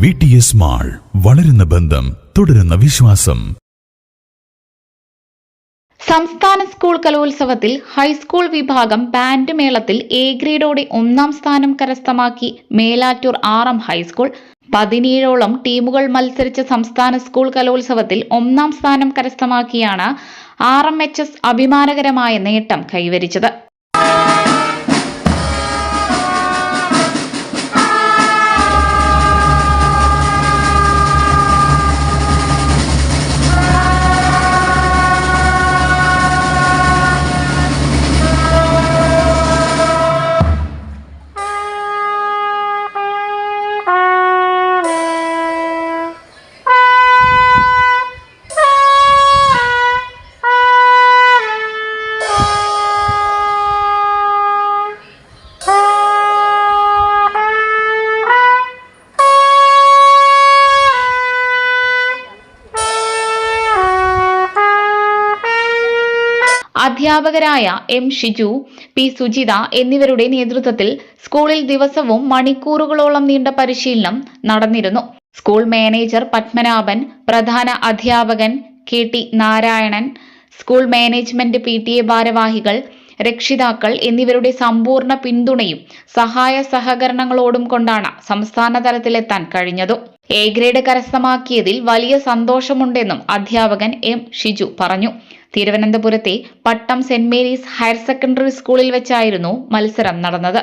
V T S mall വളരുന്ന ബന്ധം തുടരുന്ന വിശ്വാസം. സംസ്ഥാന സ്കൂൾ കലോത്സവത്തിൽ ഹൈസ്കൂൾ വിഭാഗം ബാൻഡ് മേളത്തിൽ എ ഗ്രേഡോടെ ഒന്നാം സ്ഥാനം കരസ്ഥമാക്കി Melattur R M high school. പതിനേഴോളം ടീമുകൾ മത്സരിച്ച സംസ്ഥാന സ്കൂൾ കലോത്സവത്തിൽ ഒന്നാം സ്ഥാനം കരസ്ഥമാക്കിയാണ് ആർ എം എച്ച് എസ് അഭിമാനകരമായ നേട്ടം കൈവരിച്ചത്. അധ്യാപകരായ എം ഷിജു പി സുജിത എന്നിവരുടെ നേതൃത്വത്തിൽ സ്കൂളിൽ ദിവസവും മണിക്കൂറുകളോളം നീണ്ട പരിശീലനം നടന്നിരുന്നു. സ്കൂൾ മാനേജർ പത്മനാഭൻ പ്രധാന അധ്യാപകൻ K T Narayanan school management P T A ഭാരവാഹികൾ രക്ഷിതാക്കൾ എന്നിവരുടെ സമ്പൂർണ പിന്തുണയും സഹായ സഹകരണങ്ങളോടും കൊണ്ടാണ് സംസ്ഥാന തലത്തിലെത്താൻ കഴിഞ്ഞത്. എ ഗ്രേഡ് കരസ്ഥമാക്കിയതിൽ വലിയ സന്തോഷമുണ്ടെന്നും അധ്യാപകൻ എം ഷിജു പറഞ്ഞു. തിരുവനന്തപുരത്തെ Pattom Saint Mary's higher secondary സ്കൂളിൽ വെച്ചായിരുന്നു മത്സരം നടന്നത്.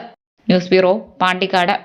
News bureau Pandikkad.